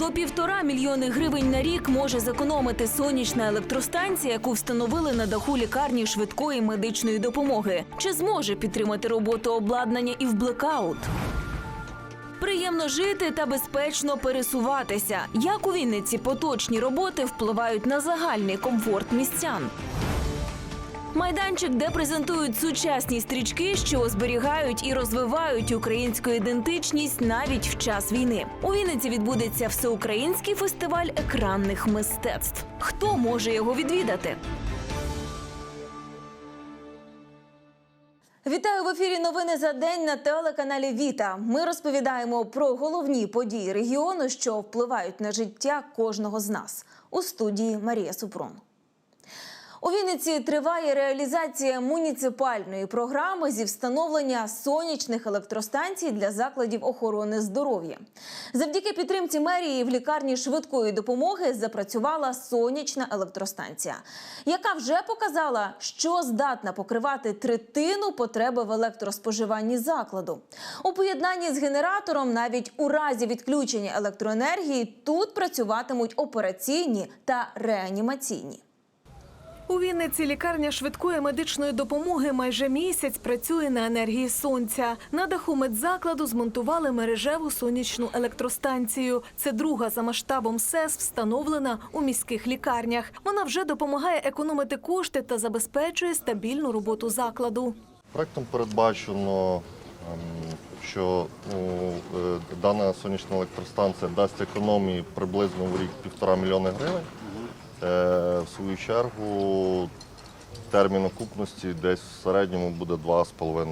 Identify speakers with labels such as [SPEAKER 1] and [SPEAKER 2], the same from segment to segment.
[SPEAKER 1] До півтора мільйони гривень на рік може зекономити сонячна електростанція, яку встановили на даху лікарні швидкої медичної допомоги. Чи зможе підтримати роботу обладнання і в блекаут? Приємно жити та безпечно пересуватися. Як у Вінниці поточні роботи впливають на загальний комфорт містян? Майданчик, де презентують сучасні стрічки, що зберігають і розвивають українську ідентичність навіть в час війни. У Вінниці відбудеться всеукраїнський фестиваль екранних мистецтв. Хто може його відвідати? Вітаю в ефірі. Новини за день на телеканалі Віта. Ми розповідаємо про головні події регіону, що впливають на життя кожного з нас. У студії Марія Супрун. У Вінниці триває реалізація муніципальної програми зі встановлення сонячних електростанцій для закладів охорони здоров'я. Завдяки підтримці мерії в лікарні швидкої допомоги запрацювала сонячна електростанція, яка вже показала, що здатна покривати третину потреби в електроспоживанні закладу. У поєднанні з генератором, навіть у разі відключення електроенергії, тут працюватимуть операційні та реанімаційні.
[SPEAKER 2] У Вінниці лікарня швидкої медичної допомоги майже місяць працює на енергії сонця. На даху медзакладу змонтували мережеву сонячну електростанцію. Це друга за масштабом СЕС, встановлена у міських лікарнях. Вона вже допомагає економити кошти та забезпечує стабільну роботу закладу.
[SPEAKER 3] Проектом передбачено, ем, що ну, е, дана сонячна електростанція дасть економії приблизно в рік півтора мільйони гривень. Е, В свою чергу термін окупності десь в середньому буде 2,5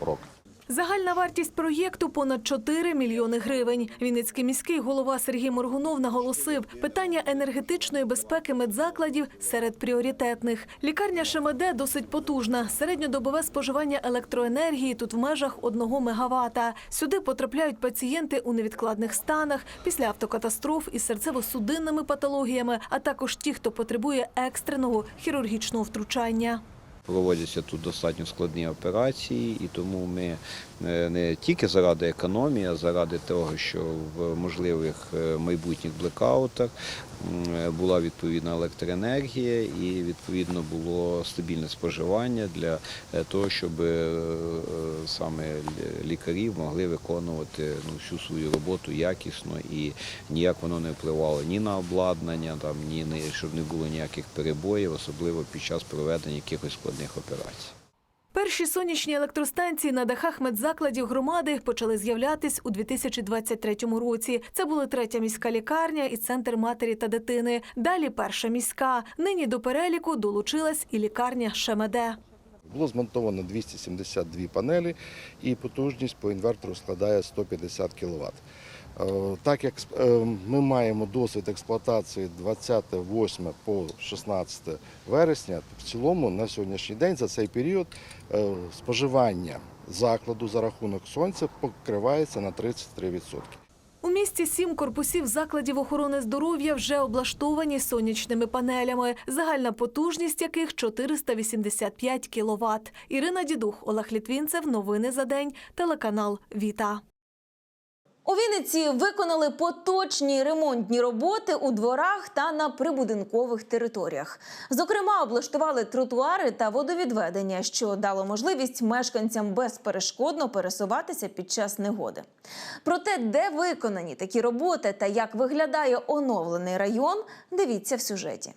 [SPEAKER 3] роки.
[SPEAKER 2] Загальна вартість проєкту понад 4 мільйони гривень. Вінницький міський голова Сергій Моргунов наголосив, питання енергетичної безпеки медзакладів серед пріоритетних. Лікарня ШМД досить потужна. Середньодобове споживання електроенергії тут в межах 1 мегаватта. Сюди потрапляють пацієнти у невідкладних станах після автокатастроф із серцево-судинними патологіями, а також ті, хто потребує екстреного хірургічного втручання.
[SPEAKER 4] Проводяться тут достатньо складні операції, і тому ми е, не тільки заради економії, а заради того, що в можливих е, майбутніх блекаутах була відповідна електроенергія і відповідно було стабільне споживання для е, того, щоб е, саме лікарі могли виконувати ну, всю свою роботу якісно і ніяк воно не впливало ні на обладнання, там ні щоб не було ніяких перебоїв, особливо під час проведення якихось складних операцій.
[SPEAKER 2] Перші сонячні електростанції на дахах медзакладів громади почали з'являтись у 2023 році. Це були третя міська лікарня і центр матері та дитини. Далі перша міська. Нині до переліку долучилась і лікарня Шемеде.
[SPEAKER 5] Було змонтовано 272 панелі і потужність по інвертору складає 150 кВт. Так як е, ми маємо досвід експлуатації 28 по 16 вересня, в цілому на сьогоднішній день за цей період е, споживання закладу за рахунок сонця покривається на 33%.
[SPEAKER 2] У місті сім корпусів закладів охорони здоров'я вже облаштовані сонячними панелями, загальна потужність яких 485 кВт. Ірина Дідух, Олег Літвінцев. Новини за день. Телеканал Віта.
[SPEAKER 1] У Вінниці виконали поточні ремонтні роботи у дворах та на прибудинкових територіях. Зокрема, облаштували тротуари та водовідведення, що дало можливість мешканцям безперешкодно пересуватися під час негоди. Про те, де виконані такі роботи та як виглядає оновлений район, дивіться в сюжеті.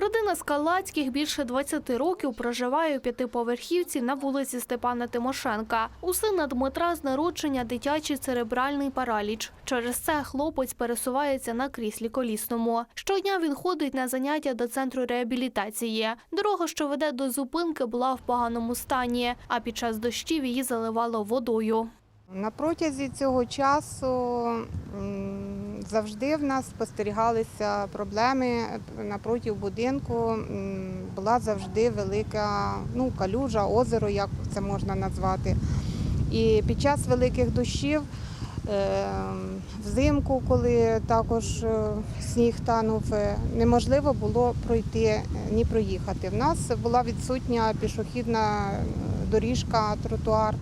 [SPEAKER 6] Родина Скалацьких більше 20 років проживає у п'ятиповерхівці на вулиці Степана Тимошенка. У сина Дмитра з народження дитячий церебральний параліч. Через це хлопець пересувається на кріслі колісному. Щодня він ходить на заняття до центру реабілітації. Дорога, що веде до зупинки, була в поганому стані, а під час дощів її заливало водою.
[SPEAKER 7] На протязі цього часу завжди в нас спостерігалися проблеми напроти будинку. Була завжди велика ну, калюжа, озеро, як це можна назвати. І під час великих дощів, е, взимку, коли також е, сніг танув, е, неможливо було пройти е, ні проїхати. В нас була відсутня пішохідна е, доріжка, тротуар.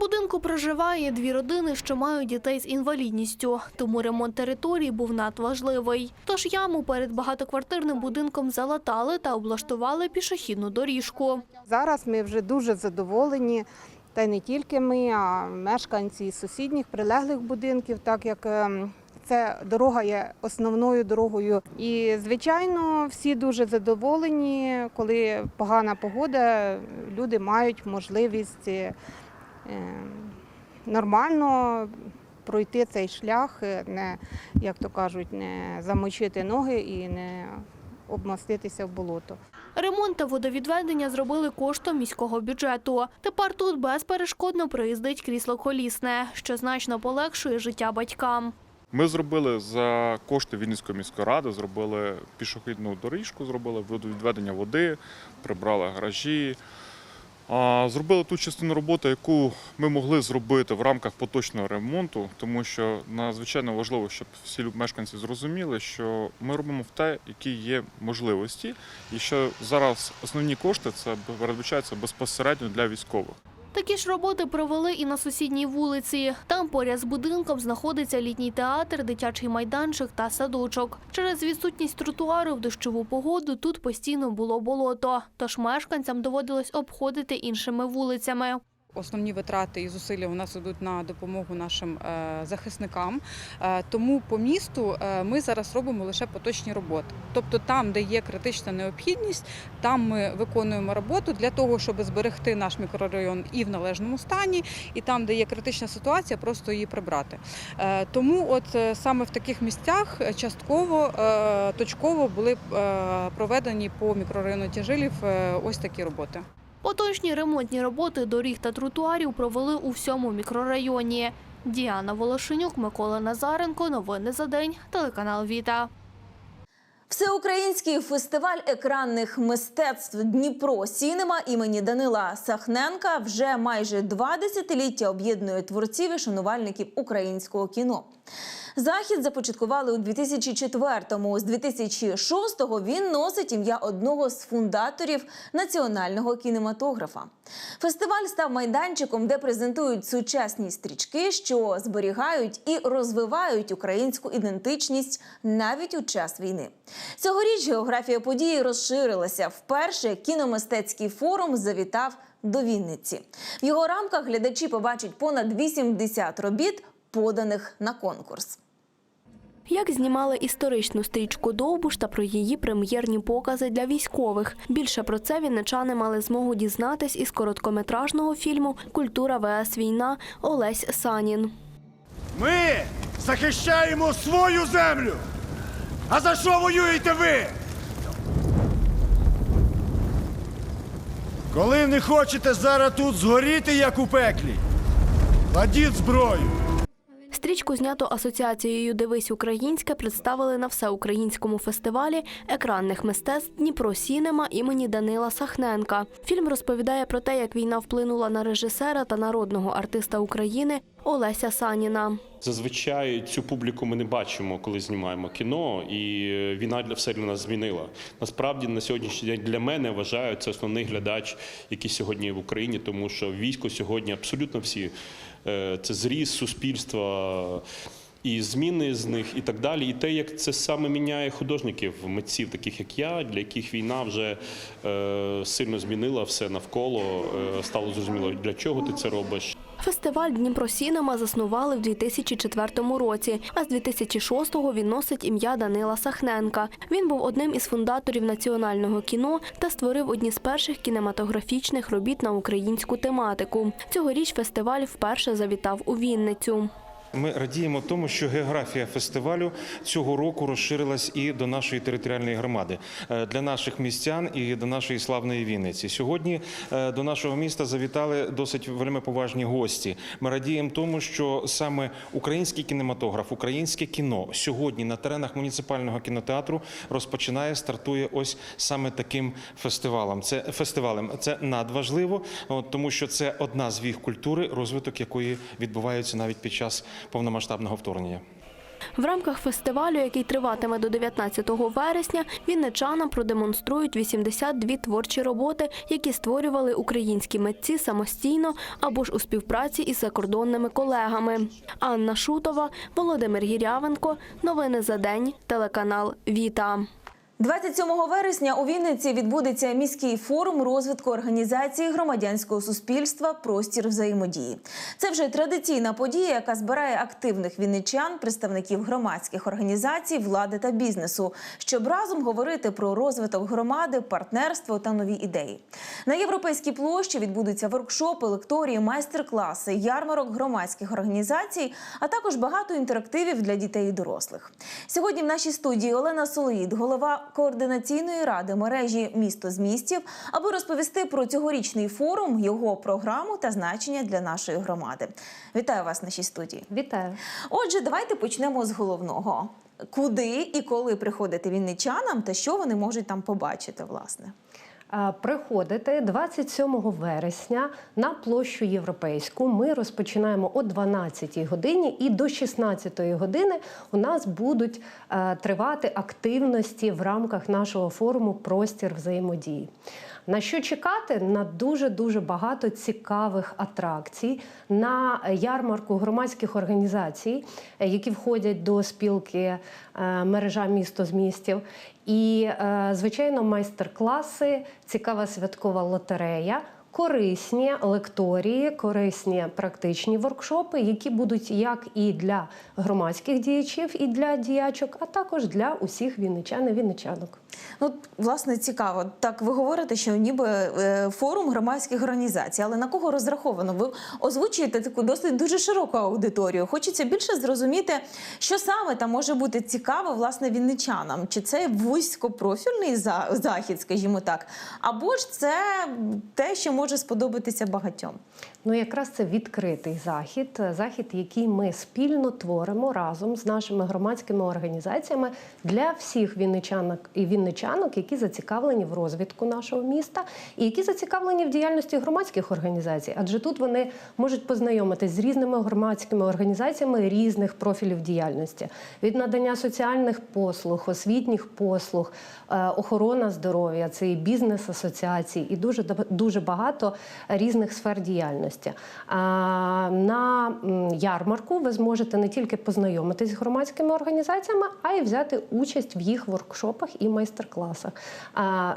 [SPEAKER 6] Будинку проживає дві родини, що мають дітей з інвалідністю, тому ремонт території був надважливий. Тож яму перед багатоквартирним будинком залатали та облаштували пішохідну доріжку.
[SPEAKER 7] Зараз ми вже дуже задоволені, та й не тільки ми, а мешканці сусідніх прилеглих будинків, так як ем, це дорога є основною дорогою. І, звичайно, всі дуже задоволені, коли погана погода, люди мають можливість е, нормально пройти цей шлях, е, не, як то кажуть, не замочити ноги і не обмаститися в болото.
[SPEAKER 6] Ремонт та водовідведення зробили коштом міського бюджету. Тепер тут безперешкодно проїздить крісло колісне, що значно полегшує життя батькам.
[SPEAKER 8] Ми зробили за кошти Вінницької міської ради, зробили пішохідну доріжку, зробили водовідведення води, прибрали гаражі. Зробили ту частину роботи, яку ми могли зробити в рамках поточного ремонту, тому що надзвичайно важливо, щоб всі мешканці зрозуміли, що ми робимо в те, які є можливості, і що зараз основні кошти це передбачається безпосередньо для військових.
[SPEAKER 6] Такі ж роботи провели і на сусідній вулиці. Там поряд з будинком знаходиться літній театр, дитячий майданчик та садочок. Через відсутність тротуару в дощову погоду тут постійно було болото, тож мешканцям доводилось обходити іншими вулицями.
[SPEAKER 9] Основні витрати і зусилля у нас йдуть на допомогу нашим е, захисникам. Е, Тому по місту е, ми зараз робимо лише поточні роботи. Тобто там, де є критична необхідність, там ми виконуємо роботу для того, щоб зберегти наш мікрорайон і в належному стані, і там, де є критична ситуація, просто її прибрати. Тому, от саме в таких місцях частково точково були проведені по мікрорайону Тяжилів ось такі роботи.
[SPEAKER 6] Поточні ремонтні роботи доріг та тротуарів провели у всьому мікрорайоні. Діана Волошенюк, Микола Назаренко. Новини за день. Телеканал Віта.
[SPEAKER 1] Всеукраїнський фестиваль екранних мистецтв Дніпро Сінема імені Данила Сахненка вже майже два десятиліття об'єднує творців і шанувальників українського кіно. Захід започаткували у 2004-му. З 2006-го він носить ім'я одного з фундаторів національного кінематографа. Фестиваль став майданчиком, де презентують сучасні стрічки, що зберігають і розвивають українську ідентичність навіть у час війни. Цьогоріч географія події розширилася. Вперше кіномистецький форум завітав до Вінниці. В його рамках глядачі побачать понад 80 робіт, поданих на конкурс.
[SPEAKER 10] Як знімали історичну стрічку Довбуш та про її прем'єрні покази для військових. Більше про це вінничани мали змогу дізнатись із короткометражного фільму Культура ВС Війна Олесь Санін.
[SPEAKER 11] Ми захищаємо свою землю. А за що воюєте ви? Коли не хочете зараз тут згоріти, як у пеклі, кладіть зброю.
[SPEAKER 10] Стрічку знято асоціацією Дивись українське представили на всеукраїнському фестивалі екранних мистецтв Дніпро Сінема імені Данила Сахненка. Фільм розповідає про те, як війна вплинула на режисера та народного артиста України Олеся Саніна.
[SPEAKER 12] Зазвичай цю публіку ми не бачимо, коли знімаємо кіно, і е, війна для все для нас змінила. Насправді на сьогоднішній день для мене вважаю це основний глядач, який сьогодні є в Україні, тому що військо сьогодні абсолютно всі це зріз суспільства. І зміни з них, і так далі, і те, як це саме міняє художників, митців, таких як я, для яких війна вже е, сильно змінила все навколо. Е, стало зрозуміло, для чого ти це робиш,
[SPEAKER 10] Фестиваль Дніпро Сінема заснували в 2004 році, а з 2006-го він носить ім'я Данила Сахненка. Він був одним із фундаторів національного кіно та створив одні з перших кінематографічних робіт на українську тематику. Цьогоріч фестиваль вперше завітав у Вінницю.
[SPEAKER 13] Ми радіємо тому, що географія фестивалю цього року розширилась і до нашої територіальної громади Е, для наших містян і до нашої славної Вінниці. Сьогодні е, до нашого міста завітали досить вельми поважні гості. Ми радіємо тому, що саме український кінематограф, українське кіно сьогодні на теренах муніципального кінотеатру розпочинає стартує ось саме таким фестивалем. Це фестивалем. Це надважливо, тому що це одна з віг культури, розвиток якої відбувається навіть під час повномасштабного вторгнення.
[SPEAKER 10] В рамках фестивалю, який триватиме до 19 вересня, вінничанам продемонструють 82 творчі роботи, які створювали українські митці самостійно або ж у співпраці із закордонними колегами. Анна Шутова, Володимир Гірявенко. Новини за день. Телеканал Віта.
[SPEAKER 1] 27 вересня у Вінниці відбудеться міський форум розвитку організації громадянського суспільства Простір взаємодії. Це вже традиційна подія, яка збирає активних вінничан, представників громадських організацій, влади та бізнесу, щоб разом говорити про розвиток громади, партнерство та нові ідеї. На європейській площі відбудуться воркшопи, лекторії, майстер-класи, ярмарок громадських організацій, а також багато інтерактивів для дітей і дорослих. Сьогодні в нашій студії Олена Солоїд, голова координаційної ради мережі Місто з містів, аби розповісти про цьогорічний форум, його програму та значення для нашої громади. Вітаю вас в нашій студії.
[SPEAKER 14] Вітаю.
[SPEAKER 1] Отже, давайте почнемо з головного: куди і коли приходити вінничанам, та що вони можуть там побачити, власне.
[SPEAKER 14] А, Приходите 27 вересня на площу Європейську. Ми розпочинаємо о 12 годині, і до 16 години у нас будуть е, тривати активності в рамках нашого форуму Простір взаємодії. На що чекати? На дуже дуже багато цікавих атракцій на ярмарку громадських організацій, е, які входять до спілки е, мережа місто з містів. І, е, звичайно, майстер-класи, цікава святкова лотерея. Корисні лекторії, корисні практичні воркшопи, які будуть як і для громадських діячів, і для діячок, а також для усіх вінничан і вінничанок.
[SPEAKER 1] Ну, власне, цікаво. Так, ви говорите, що ніби е, форум громадських організацій, але на кого розраховано? Ви озвучуєте таку досить дуже широку аудиторію. Хочеться більше зрозуміти, що саме там може бути цікаво власне вінничанам. Чи це вузькопрофільний захід, скажімо так, або ж це те, що може сподобатися багатьом.
[SPEAKER 14] Ну, якраз це відкритий захід, захід, який ми спільно творимо разом з нашими громадськими організаціями для всіх вінничанок і вінничанок, які зацікавлені в розвитку нашого міста і які зацікавлені в діяльності громадських організацій. Адже тут вони можуть познайомитись з різними громадськими організаціями різних профілів діяльності від надання соціальних послуг, освітніх послуг, е, охорона здоров'я, це і бізнес асоціації, і дуже дуже багато різних сфер діяльності. А, На ярмарку ви зможете не тільки познайомитись з громадськими організаціями, а й взяти участь в їх воркшопах і майстер-класах.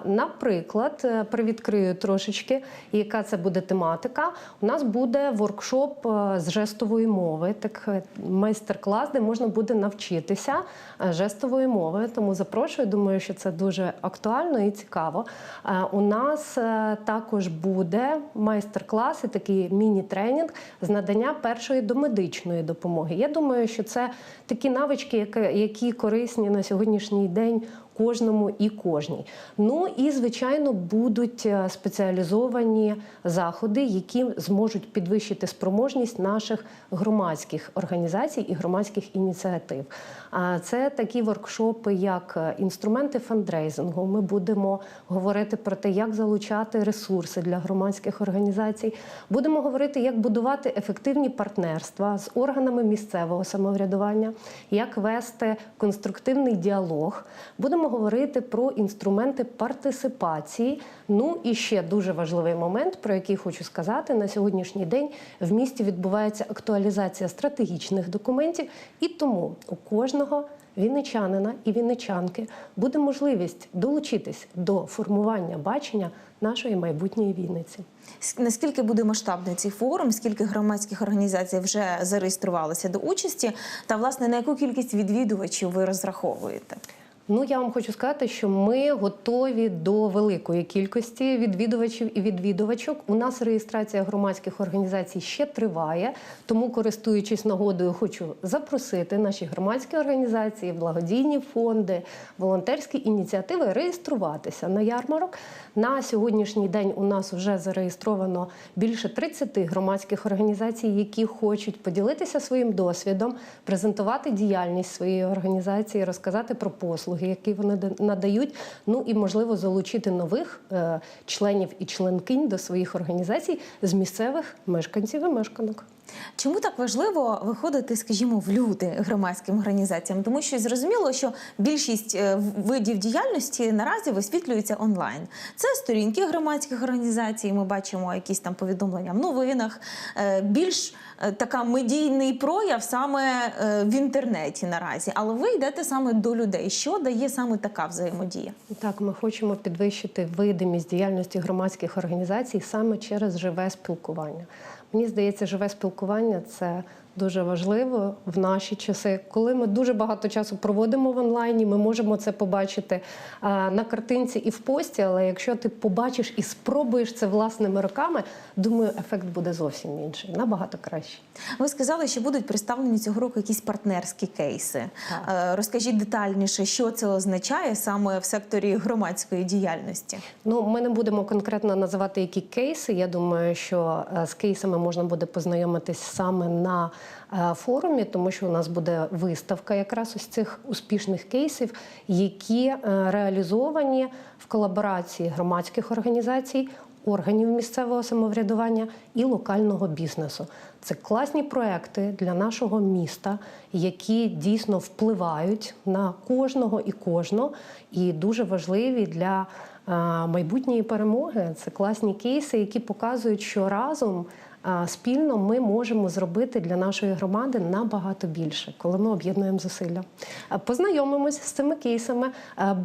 [SPEAKER 14] Наприклад, е, привідкрию трошечки, яка це буде тематика. У нас буде воркшоп е, з жестової мови, так е, майстер-клас, де можна буде навчитися жестової мови. Тому запрошую. Думаю, що це дуже актуально і цікаво. У нас також буде майстер-клас і такий міні-тренінг з надання першої домедичної допомоги. Я думаю, що це такі навички, які- корисні на сьогоднішній день. Кожному і кожній. Ну і звичайно будуть е, спеціалізовані заходи, які зможуть підвищити спроможність наших громадських організацій і громадських ініціатив. А це такі воркшопи, як е, інструменти фандрейзингу. Ми будемо говорити про те, як залучати ресурси для громадських організацій. Будемо говорити, як будувати ефективні партнерства з органами місцевого самоврядування, як вести конструктивний діалог. Будемо говорити про інструменти партисипації. Ну і ще дуже важливий момент, про який хочу сказати на сьогоднішній день в місті відбувається актуалізація стратегічних документів, і тому у кожного вінничанина і вінничанки буде можливість долучитись до формування бачення нашої майбутньої Вінниці.
[SPEAKER 1] Наскільки буде масштабний цей форум? Скільки громадських організацій вже зареєструвалося до участі? Та власне на яку кількість відвідувачів ви розраховуєте?
[SPEAKER 14] Ну, я вам хочу сказати, що ми готові до великої кількості відвідувачів і відвідувачок. У нас реєстрація громадських організацій ще триває, тому, користуючись нагодою, хочу запросити наші громадські організації, благодійні фонди, волонтерські ініціативи реєструватися на ярмарок. На сьогоднішній день у нас вже зареєстровано більше 30 громадських організацій, які хочуть поділитися своїм досвідом, презентувати діяльність своєї організації, розказати про послуги, які вони надають. Ну і можливо залучити нових е, членів і членкинь до своїх організацій з місцевих мешканців і мешканок.
[SPEAKER 1] Чому так важливо виходити, скажімо, в люди громадським організаціям? Тому що зрозуміло, що більшість е, видів діяльності наразі висвітлюються онлайн. Це сторінки громадських організацій. Ми бачимо якісь там повідомлення в новинах. Е, Більш е, така медійний прояв саме в інтернеті наразі. Але ви йдете саме до людей. Що дає саме така взаємодія?
[SPEAKER 14] Так, ми хочемо підвищити видимість діяльності громадських організацій саме через живе спілкування. Мені здається, живе спілкування це дуже важливо в наші часи, коли ми дуже багато часу проводимо в онлайні. Ми можемо це побачити а, на картинці і в пості. Але якщо ти побачиш і спробуєш це власними руками, думаю, ефект буде зовсім інший, набагато кращий.
[SPEAKER 1] Ви сказали, що будуть представлені цього року якісь партнерські кейси. Е, Розкажіть детальніше, що це означає саме в секторі громадської діяльності.
[SPEAKER 14] Ну, ми не будемо конкретно називати які кейси. Я думаю, що е, з кейсами можна буде познайомитись саме на е, форумі, тому що у нас буде виставка якраз ось цих успішних кейсів, які е, реалізовані в колаборації громадських організацій. Органів місцевого самоврядування і локального бізнесу це класні проекти для нашого міста, які дійсно впливають на кожного і кожну, і дуже важливі для е, майбутньої перемоги. Це класні кейси, які показують, що разом е, спільно ми можемо зробити для нашої громади набагато більше, коли ми об'єднуємо зусилля. Познайомимось з цими кейсами.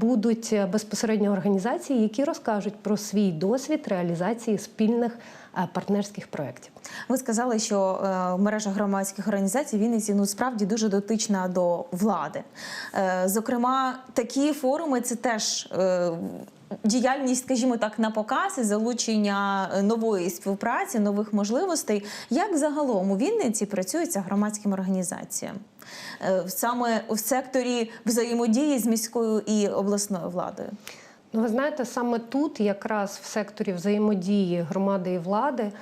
[SPEAKER 14] Будуть е, безпосередньо організації, які розкажуть про свій досвід реалізації спільних партнерських проєктів.
[SPEAKER 1] Ви сказали, що е, мережа громадських організацій Вінниці ну справді дуже дотична до влади. Е, зокрема, такі форуми це теж. Е, Діяльність, скажімо так, на показ і залучення нової співпраці, нових можливостей. Як загалом у Вінниці працюється громадським організаціям Е, саме у секторі взаємодії з міською і обласною владою?
[SPEAKER 14] Ну, ви знаєте, саме тут, якраз в секторі взаємодії громади і влади,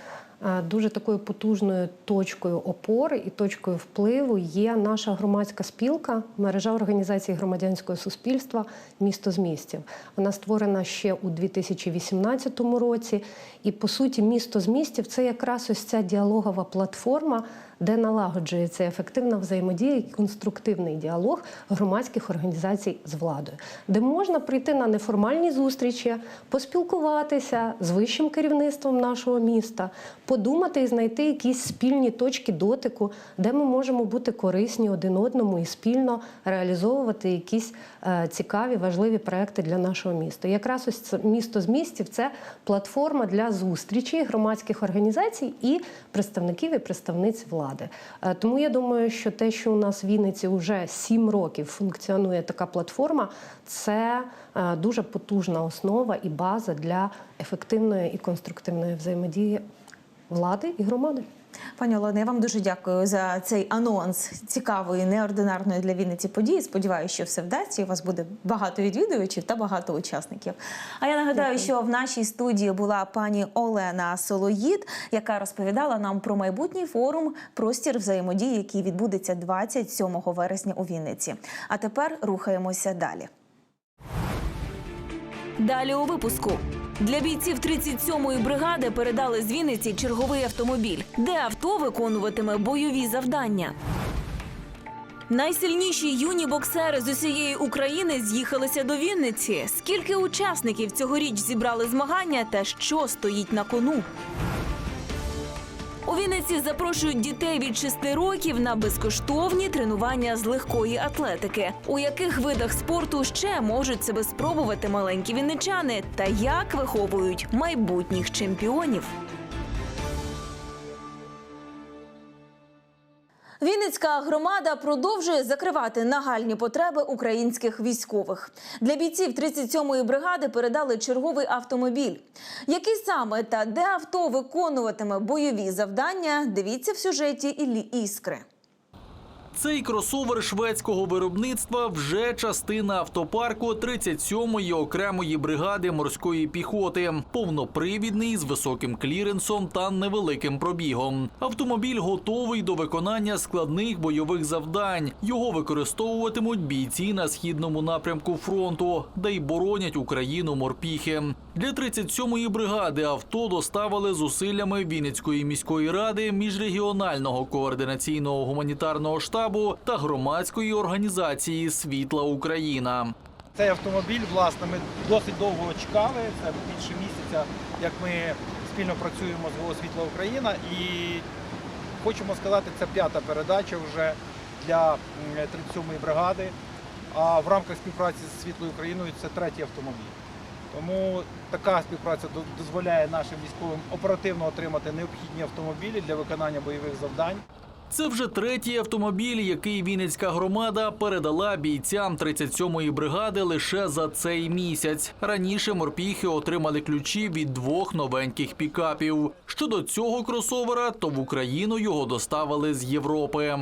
[SPEAKER 14] дуже такою потужною точкою опори і точкою впливу є наша громадська спілка, мережа організацій громадянського суспільства Місто з містів. Вона створена ще у 2018 році. І по суті, місто з містів це якраз ось ця діалогова платформа, де налагоджується ефективна взаємодія і конструктивний діалог громадських організацій з владою, де можна прийти на неформальні зустрічі, поспілкуватися з вищим керівництвом нашого міста, подумати і знайти якісь спільні точки дотику, де ми можемо бути корисні один одному і спільно реалізовувати якісь е, цікаві, важливі проекти для нашого міста. Якраз ось це місто з містів це платформа для зустрічі громадських організацій і представників і представниць влади. Е, Тому я думаю, що те, що у нас в Вінниці вже сім років функціонує така платформа, це е, дуже потужна основа і база для ефективної і конструктивної взаємодії влади і громади.
[SPEAKER 1] Пані Олено, я вам дуже дякую за цей анонс цікавої, неординарної для Вінниці події. Сподіваюся, що все вдасться. і У вас буде багато відвідувачів та багато учасників. А я нагадаю, що в нашій студії була пані Олена Солоїд, яка розповідала нам про майбутній форум Простір взаємодії, який відбудеться 27 вересня у Вінниці. А тепер рухаємося далі.
[SPEAKER 15] Далі у випуску. Для бійців 37-ї бригади передали з Вінниці черговий автомобіль, де авто виконуватиме бойові завдання. Найсильніші юні боксери з усієї України з'їхалися до Вінниці. Скільки учасників цьогоріч зібрали змагання та що стоїть на кону? У Вінниці запрошують дітей від 6 років на безкоштовні тренування з легкої атлетики. У яких видах спорту ще можуть себе спробувати маленькі вінничани та як виховують майбутніх чемпіонів?
[SPEAKER 1] Вінницька громада продовжує закривати нагальні потреби українських військових. Для бійців 37-ї бригади передали черговий автомобіль. Який саме та де авто виконуватиме бойові завдання? Дивіться в сюжеті Іллі Іскри.
[SPEAKER 16] Цей кросовер шведського виробництва вже частина автопарку 37-ї окремої бригади морської піхоти, повнопривідний з високим кліренсом та невеликим пробігом. Автомобіль готовий до виконання складних бойових завдань. Його використовуватимуть бійці на східному напрямку фронту, де й боронять Україну морпіхи. Для 37-ї бригади авто доставили зусиллями Вінницької міської ради, міжрегіонального координаційного гуманітарного штабу та громадської організації Світла Україна.
[SPEAKER 17] Цей автомобіль, власне, ми досить довго чекали. Це більше місяця, як ми спільно працюємо з «Голос Світла Україна. І хочемо сказати, це п'ята передача вже для м, 37-ї бригади. А в рамках співпраці з Світлою Україною це третій автомобіль. Тому така співпраця дозволяє нашим військовим оперативно отримати необхідні автомобілі для виконання бойових завдань.
[SPEAKER 16] Це вже третій автомобіль, який Вінницька громада передала бійцям 37-ї бригади лише за цей місяць. Раніше морпіхи отримали ключі від двох новеньких пікапів. Щодо цього кросовера, то в Україну його доставили з Європи.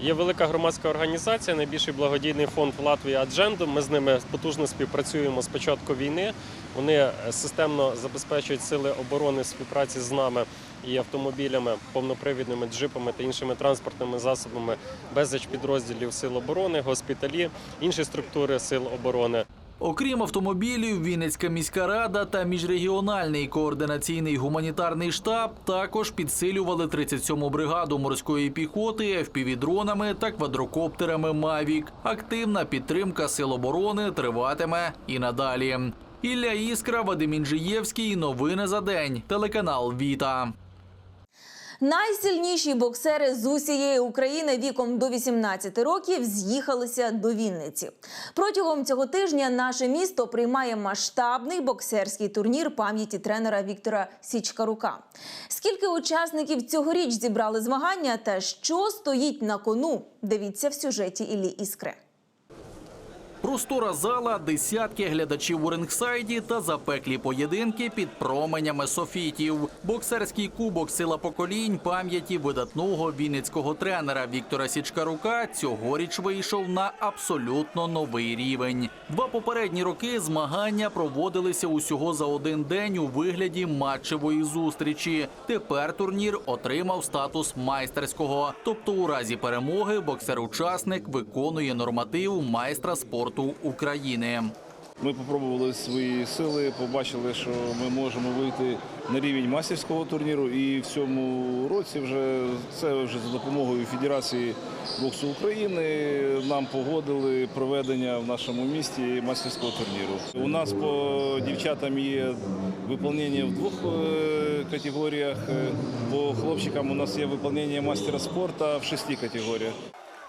[SPEAKER 18] Є велика громадська організація, найбільший благодійний фонд в Латвії Аджендум. Ми з ними потужно співпрацюємо з початку війни. Вони системно забезпечують сили оборони в співпраці з нами і автомобілями, повнопривідними джипами та іншими транспортними засобами, безліч підрозділів сил оборони, госпіталі, інші структури сил оборони.
[SPEAKER 16] Окрім автомобілів, Вінницька міська рада та міжрегіональний координаційний гуманітарний штаб також підсилювали 37-му бригаду морської піхоти FPV-дронами та квадрокоптерами Мавік. Активна підтримка сил оборони триватиме і надалі. Ілля Іскра, Вадим Інжиєвський. Новини за день. Телеканал Віта.
[SPEAKER 1] Найсильніші боксери з усієї України віком до 18 років з'їхалися до Вінниці. Протягом цього тижня наше місто приймає масштабний боксерський турнір пам'яті тренера Віктора Січкарука. Скільки учасників цьогоріч зібрали змагання та що стоїть на кону? Дивіться в сюжеті Іллі Іскри.
[SPEAKER 16] Простора зала, десятки глядачів у рингсайді та запеклі поєдинки під променями софітів. Боксерський кубок сила поколінь пам'яті видатного вінницького тренера Віктора Січкарука цьогоріч вийшов на абсолютно новий рівень. Два попередні роки змагання проводилися усього за один день у вигляді матчевої зустрічі. Тепер турнір отримав статус майстерського, тобто у разі перемоги боксер-учасник виконує норматив майстра спорту України.
[SPEAKER 19] Ми спробували свої сили, побачили, що ми можемо вийти на рівень мастерського турніру. І в цьому році вже це вже за допомогою Федерації боксу України нам погодили проведення в нашому місті мастерського турніру. У нас по дівчатам є виконання в двох е, категоріях. Е, По хлопчикам у нас є виконання мастера спорту в шести категоріях.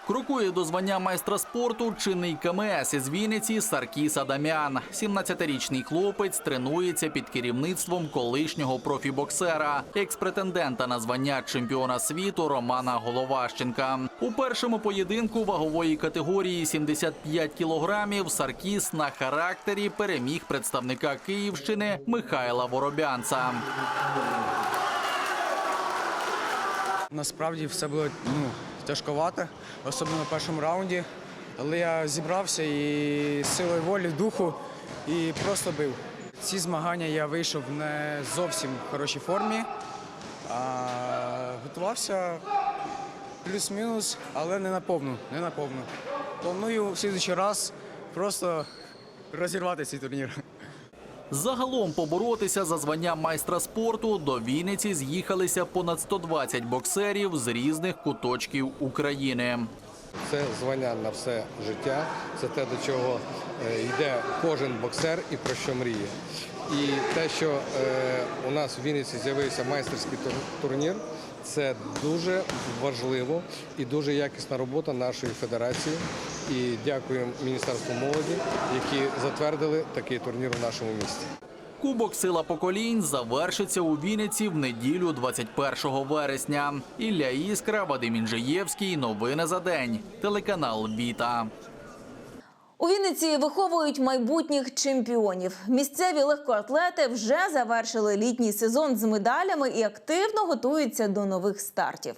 [SPEAKER 16] Крокує до звання майстра спорту чинний КМС із Вінниці Саркіс Адамян. 17-річний хлопець тренується під керівництвом колишнього профібоксера, екс-претендента на звання чемпіона світу Романа Головащенка. У першому поєдинку вагової категорії 75 кілограмів Саркіс на характері переміг представника Київщини Михайла Воробянца.
[SPEAKER 20] Насправді все було ну, тяжковато, особливо в першому раунді. Але я зібрався і силою волі, духу і просто бив. Ці змагання я вийшов не зовсім в хорошій формі, а готувався плюс-мінус, але не на повну. Не на. Планую в слідчий раз просто розірвати цей турнір.
[SPEAKER 16] Загалом поборотися за звання майстра спорту до Вінниці з'їхалися понад 120 боксерів з різних куточків України.
[SPEAKER 21] Це звання на все життя, це те, до чого е, йде кожен боксер і про що мріє. І те, що е, у нас в Вінниці з'явився майстерський тур- турнір, це дуже важливо і дуже якісна робота нашої федерації. І дякуємо Міністерству молоді, які затвердили такий турнір у нашому місті.
[SPEAKER 16] Кубок Сила поколінь завершиться у Вінниці в неділю 21 вересня. Ілля Іскра, Вадим Інжиєвський. Новини за день. Телеканал Віта.
[SPEAKER 1] У Вінниці виховують майбутніх чемпіонів. Місцеві легкоатлети вже завершили літній сезон з медалями і активно готуються до нових стартів.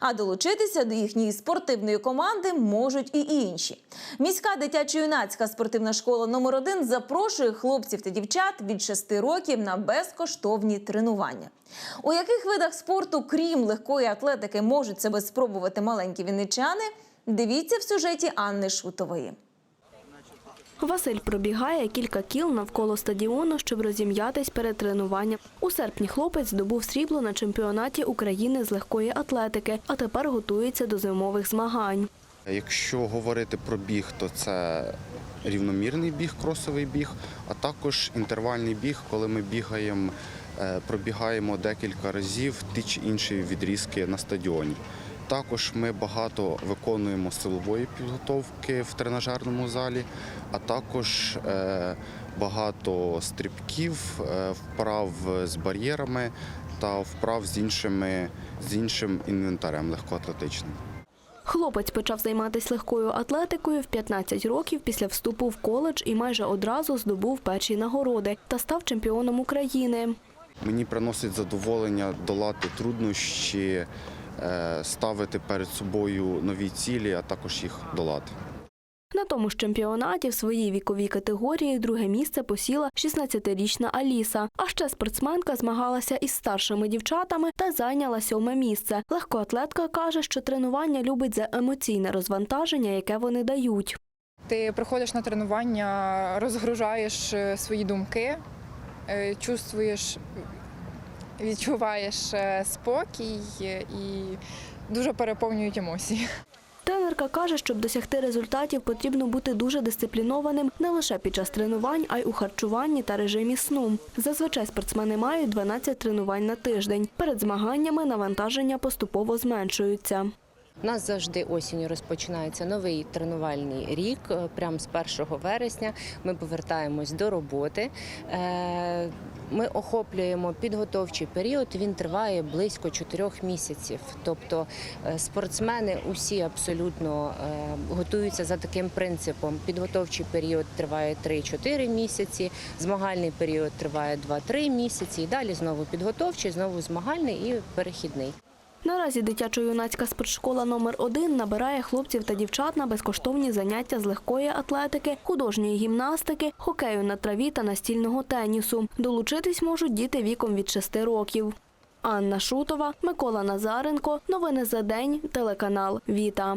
[SPEAKER 1] А долучитися до їхньої спортивної команди можуть і інші. Міська дитячо-юнацька спортивна школа номер 1 запрошує хлопців та дівчат від 6 років на безкоштовні тренування. У яких видах спорту, крім легкої атлетики, можуть себе спробувати маленькі вінничани, дивіться в сюжеті Анни Шутової.
[SPEAKER 10] Василь пробігає кілька кіл навколо стадіону, щоб розім'ятись перед тренуванням. У серпні хлопець здобув срібло на чемпіонаті України з легкої атлетики, а тепер готується до зимових змагань.
[SPEAKER 22] Якщо говорити про біг, то це рівномірний біг, кросовий біг, а також інтервальний біг, коли ми бігаємо, е, пробігаємо декілька разів ті чи інші відрізки на стадіоні. Також ми багато виконуємо силової підготовки в тренажерному залі, а також е, багато стрибків, е, вправ з бар'єрами та вправ з, іншими, з іншим інвентарем легкоатлетичним.
[SPEAKER 10] Хлопець почав займатися легкою атлетикою в 15 років після вступу в коледж і майже одразу здобув перші нагороди та став чемпіоном України.
[SPEAKER 22] Мені приносить задоволення долати труднощі, ставити перед собою нові цілі, а також їх долати.
[SPEAKER 10] На тому ж чемпіонаті в своїй віковій категорії друге місце посіла 16-річна Аліса. А ще спортсменка змагалася із старшими дівчатами та зайняла сьоме місце. Легкоатлетка каже, що тренування любить за емоційне розвантаження, яке вони дають.
[SPEAKER 23] Ти приходиш на тренування, розгружаєш е, свої думки, е, чувствуєш, відчуваєш е, спокій е, і дуже переповнюють емоції.
[SPEAKER 10] Тренерка каже, щоб досягти результатів, потрібно бути дуже дисциплінованим не лише під час тренувань, а й у харчуванні та режимі сну. Зазвичай спортсмени мають 12 тренувань на тиждень. Перед змаганнями навантаження поступово зменшуються.
[SPEAKER 24] У нас завжди осінню розпочинається новий тренувальний рік. Е, Прямо з 1 вересня ми повертаємось до роботи. Е, Ми охоплюємо підготовчий період. Він триває близько 4 місяців. Тобто е, спортсмени усі абсолютно готуються за таким принципом. Підготовчий період триває 3-4 місяці, змагальний період триває 2-3 місяці. І далі знову підготовчий, знову змагальний і перехідний.
[SPEAKER 10] Наразі дитячо-юнацька спортшкола номер 1 набирає хлопців та дівчат на безкоштовні заняття з легкої атлетики, художньої гімнастики, хокею на траві та настільного тенісу. Долучитись можуть діти віком від 6 років. Анна Шутова, Микола Назаренко. Новини за день. Телеканал Віта.